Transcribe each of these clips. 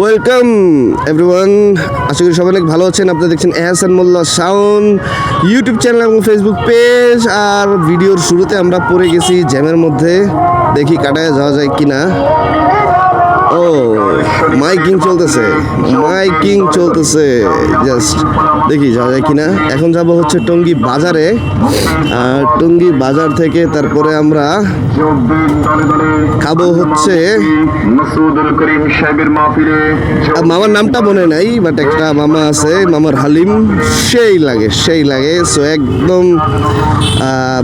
Welcome everyone আশা করি সবাই অনেক ভালো আছেন। আপনারা দেখছেন Ehsan Molla sound YouTube channel এবং ফেসবুক পেজ আর ভিডিওর শুরুতে আমরা পড়ে গেছি জ্যামের মধ্যে। দেখি কাটায় যাওয়া যায় কিনা। ও মাইকিং চলতেছে মাইকিং চলতেছে। জাস্ট দেখি, যাওয়া যায় কিনা? এখন যাব হচ্ছে টঙ্গী বাজারে। আর টঙ্গী বাজার থেকে তারপরে আমরা খাব হচ্ছে মামার নামটা মনে নাই বাট একটা মামা আছে, মামার হালিম। সেই লাগে সেই লাগে। সো একদম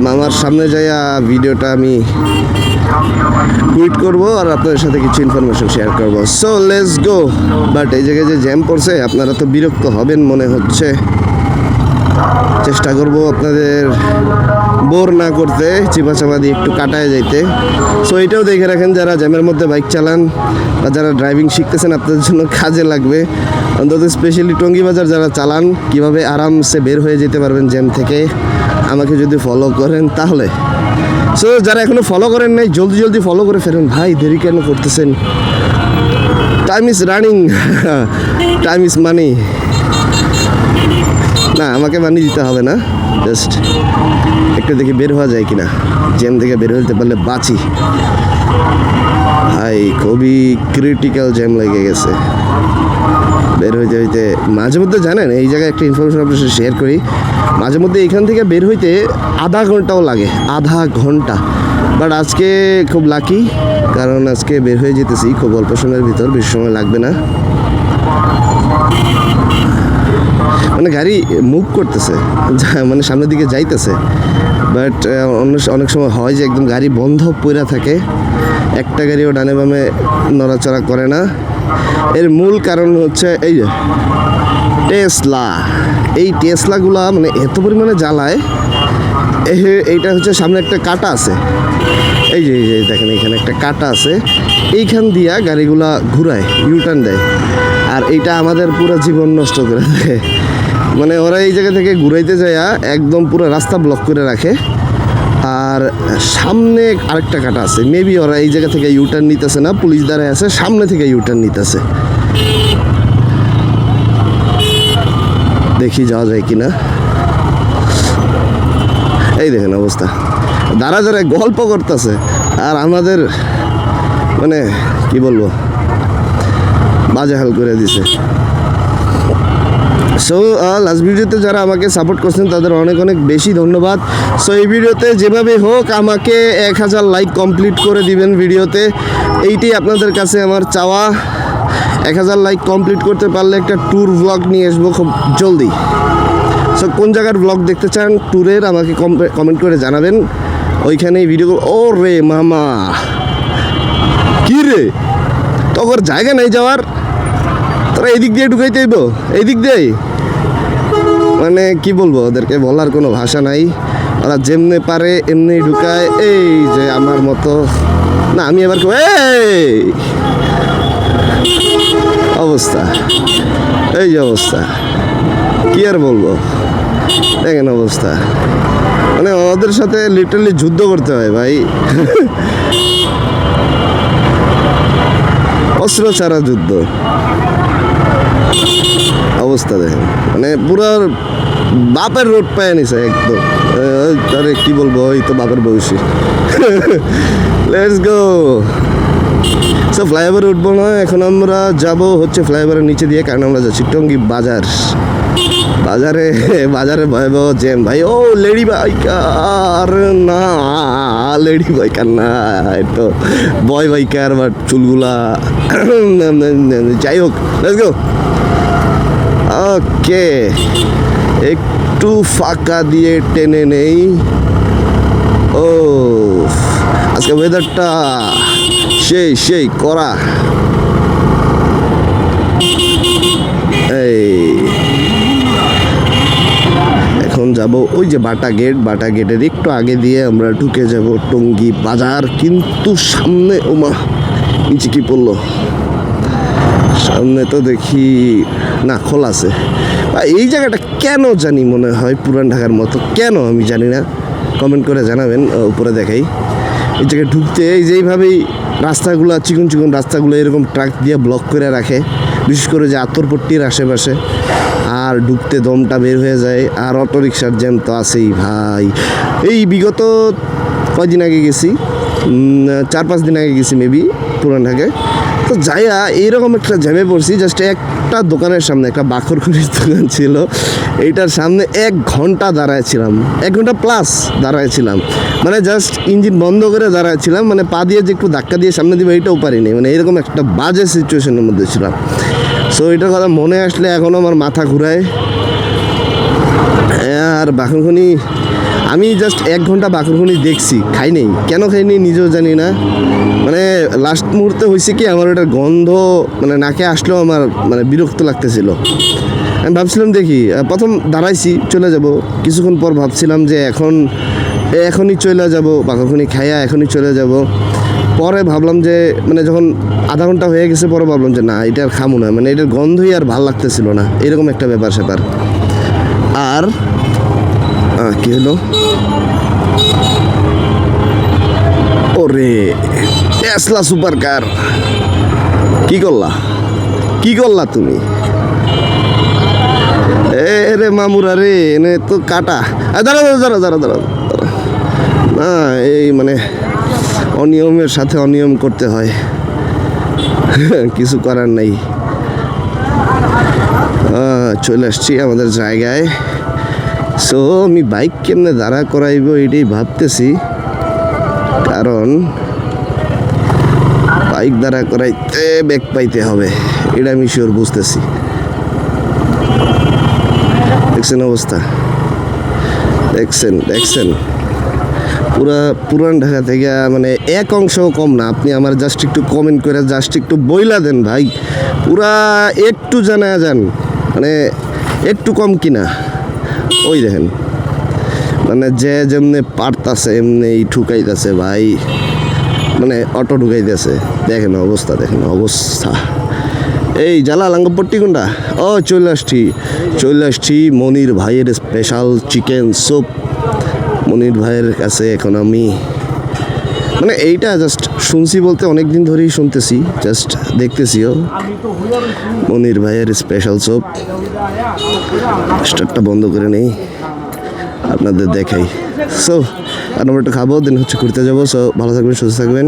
মামার সামনে যাইয়া ভিডিওটা আমি টুইট করব আর আপনাদের সাথে কিছু ইনফরমেশন শেয়ার করব। সো লেটস গো বাট এই জায়গায় যে জ্যাম পড়ছে আপনারা তো বিরক্ত হবেন মনে হচ্ছে। চেষ্টা করব আপনাদের বোর না করতে চিপা চাপা দিয়ে একটু কাটায় যাইতে। সো এটাও দেখে রাখেন, যারা জ্যামের মধ্যে বাইক চালান বা যারা ড্রাইভিং শিখতেছেন, আপনাদের জন্য কাজে লাগবে। অন্তত স্পেশালি টঙ্গি বাজার যারা চালান, কীভাবে আরামসে বের হয়ে যেতে পারবেন জ্যাম থেকে, আমাকে যদি ফলো করেন, তাহলে। সো যারা এখনও ফলো করেন নাই, জলদি জলদি ফলো করে ফেরেন ভাই, দেরি কেন করতেছেন? Time is running time is money না, আমাকে মানি দিতে হবে না। জাস্ট একটু দেখি বের হওয়া যায় কিনা। জ্যাম থেকে বের হতে পারলে বাঁচি। ভাই, খুবই ক্রিটিক্যাল জ্যাম লেগে গেছে। বের হইতে হইতে, মাঝে মধ্যে জানেন, এই জায়গায় একটা ইনফরমেশন আপনার সাথে শেয়ার করি, মাঝে মধ্যে এখান থেকে বের হইতে আধা ঘন্টাও লাগে, আধা ঘণ্টা। বাট আজকে খুব লাকি কারণ আজকে বের হয়ে যেতেছি, খুব অল্প সময়ের ভিতর, বেশি সময় লাগবে না। মানে গাড়ি মুভ করতেছে মানে সামনের দিকে যাইতেছে। বাট অনেক সময় হয় যে একদম গাড়ি বন্ধ পইরা থাকে, একটা গাড়িও ডানে বামে নড়াচড়া করে না। এর মূল কারণ হচ্ছে এই যে টেসলা এই টেসলাগুলা মানে এত পরিমাণে জ্বালায় এই এইটা হচ্ছে সামনে একটা কাটা আছে। এই যে এই যে দেখেন, এখানে একটা কাটা আছে। এইখান দিয়া গাড়িগুলা ঘুরায় ইউটার্ন দেয়। আর এইটা আমাদের পুরো জীবন নষ্ট করে দেয়। মানে ওরা এই জায়গা থেকে ঘুরাইতে যায় একদম পুরো রাস্তা ব্লক করে রাখে। আর সামনে আরেকটা কাটা আছে। মেবি ওরা এই জায়গা থেকে ইউটার্ন নিতেছে না, পুলিশ দাঁড়ায় আছে, সামনে থেকে ইউটার্ন নিতেছে। দেখি যাওয়া যায় কিনা। এই দেখেন অবস্থা। দাঁড়া দাঁড়া গল্প করতেছে, আর আমাদের মানে কি বলব, বাজে হাল করে দিছে। সো লাস্ট ভিডিওতে যারা আমাকে সাপোর্ট করছেন, তাদের অনেক অনেক বেশি ধন্যবাদ। সো এই ভিডিওতে যেভাবে হোক, আমাকে এক হাজার লাইক কমপ্লিট করে দিবেন ভিডিওতে এইটি আপনাদের কাছে আমার চাওয়া। এক হাজার লাইক কমপ্লিট করতে পারলে একটা ট্যুর ব্লগ নিয়ে আসব খুব জলদি। সো কোন জায়গার ব্লগ দেখতে চান ট্যুরের আমাকে কমেন্ট করে জানাবেন। ওইখানে ভিডিও ও রে মামা! কি রে? তোর জায়গা নাই যাওয়ার। তোরা এই দিক দিয়ে ঢুকাইতে হইব? এই দিক দিয়ে? মানে কি বলব, ওদেরকে বলার কোনো ভাষা নাই। ওরা যেমনে পারে এমনি ঢুকায়। এই যে আমার মতো। না, আমি এবার এই! অবস্থা। এই যে অবস্থা। কি আর বলব? দেখেন অবস্থা। মানে ওদের সাথে লিটারলি যুদ্ধ করতে হয় ভাই। অস্ত্র ছাড়া যুদ্ধ। অবস্থা দেখেন। মানে পুরো বাপের রোড পায় নিছে একদম। আরে কি বলব ওই তো বাপের বয়সী। লেটস গো সো ফ্লাইওভারে উঠবো না এখন আমরা যাব হচ্ছে ফ্লাইওভারের নিচে দিয়ে, কারণ আমরা যাচ্ছি টঙ্গি বাজার। বাজারে বাজারে ভয়াবহ জ্যাম ভাই, ও, লেডি বাইকার না, লেডি বাইকার না তো বয় বাইকার বাট চুলগুলা। যাই হোক লেটস গো ওকে, একটু ফাঁকা দিয়ে টেনে নেই। ও আজকে ওয়েদারটা সেই সেই করা এই, এখন যাব ওই যে বাটা গেট বাটা গেটের একটু আগে দিয়ে আমরা ঢুকে যাব টঙ্গি বাজার, কিন্তু সামনে, ওমা, নিচে কি পড়ল? সামনে তো দেখি না, খোলা আছে। এই জায়গাটা কেন জানি মনে হয় পুরান ঢাকার মতো। কেন আমি জানি না। কমেন্ট করে জানাবেন উপরে দেখাই। এই জায়গায় ঢুকতে এই যেইভাবেই রাস্তাগুলো, চিকন চিকন রাস্তাগুলো এরকম ট্রাক দিয়ে ব্লক করে রাখে। বিশেষ করে যে আতরপট্টির আশেপাশে। আর ঢুকতে দমটা বের হয়ে যায়। আর অটো রিক্সার জ্যাম তো আছেই ভাই। এই বিগত কয়দিন আগে গেছি চার পাঁচ দিন আগে গেছি মেবি পুরান ঢাকায়। তো যাইয়া এইরকম একটা জ্যামে পড়ছি জাস্ট একটা দোকানের সামনে, একটা বাখরখুরির দোকান ছিল। এইটার সামনে এক ঘণ্টা দাঁড়ায়ছিলাম এক ঘণ্টা প্লাস দাঁড়ায়ছিলাম মানে জাস্ট ইঞ্জিন বন্ধ করে দাঁড়ায়ছিলাম মানে পা দিয়ে যে একটু ধাক্কা দিয়ে সামনে দিব, এইটাও পারিনি। মানে এরকম একটা বাজে সিচুয়েশনের মধ্যে ছিলাম। সো এটার কথা মনে আসলে এখনও আমার মাথা ঘুরায়। আর বাকরখনি আমি জাস্ট এক ঘণ্টা বাকরখনি দেখছি, খাই নেই। কেন খাইনি নিজেও জানি না। মানে লাস্ট মুহূর্তে হয়েছে কি, আমার ওটার গন্ধ মানে নাকে আসলেও আমার মানে বিরক্ত লাগতেছিল। আমি ভাবছিলাম দেখি প্রথম দাঁড়াইছি, চলে যাব। কিছুক্ষণ পর ভাবছিলাম যে এখন এখনই চলে যাব বাকরখনি খাইয়া এখনই চলে যাব। পরে ভাবলাম যে মানে যখন আধা ঘণ্টা হয়ে গেছে, পরে ভাবলাম যে না, এটা আর খামু না। মানে এটার গন্ধই আর ভালো লাগতেছিল না। এরকম একটা ব্যাপার স্যাপার আর কি হলো? ওরে টেসলা সুপার কার কি করলা? কি করলা তুমি? এ রে মামুরা রে, এনে তো কাটা। দাঁড়া দাঁড়া দাঁড়া দাঁড়া দাঁড়া। না, এই মানে অনিয়মের সাথে অনিয়ম করতে হয়। কিছু করার নেই। চলে আসছি আমাদের জায়গায়। সো আমি বাইক কেমনে দাঁড়া করাইব এটাই ভাবতেছি। কারণ বাইক দাঁড়া করাইতে ব্যাগ পাইতে হবে, এটা আমি শিওর বুঝতেছি। দেখছেন অবস্থা? দেখছেন দেখছেন? পুরা পুরান ঢাকা থেকে মানে এক অংশও কম না, আপনি আমার জাস্ট একটু কমেন্ট করে জাস্ট একটু বইলা দেন ভাই। পুরা একটু জানা যান মানে একটু কম কিনা। ওই দেখেন। মানে যে যেমনি পারতাছে এমনি ঠুকাইতেছে ভাই। মানে অটো ঢুকাইতেছে। দেখেন অবস্থা দেখেন অবস্থা। এই জ্বালা লাঙ্গপট্টি কোনটা? ও, চলে আসছি। মনির ভাইয়ের স্পেশাল চিকেন স্যুপ মনির ভাইয়ের কাছে এখন আমি মানে এইটা জাস্ট শুনছি বলতে অনেক দিন ধরেই শুনতেছি জাস্ট দেখতেছিও। মনির ভাইয়ের স্পেশাল চোপ স্টারটা বন্ধ করে নেই। আপনাদের দেখাই। সো আর আমরা একটু খাব, দিন হচ্ছে ঘুরতে যাব। সো ভালো থাকবেন, সুস্থ থাকবেন।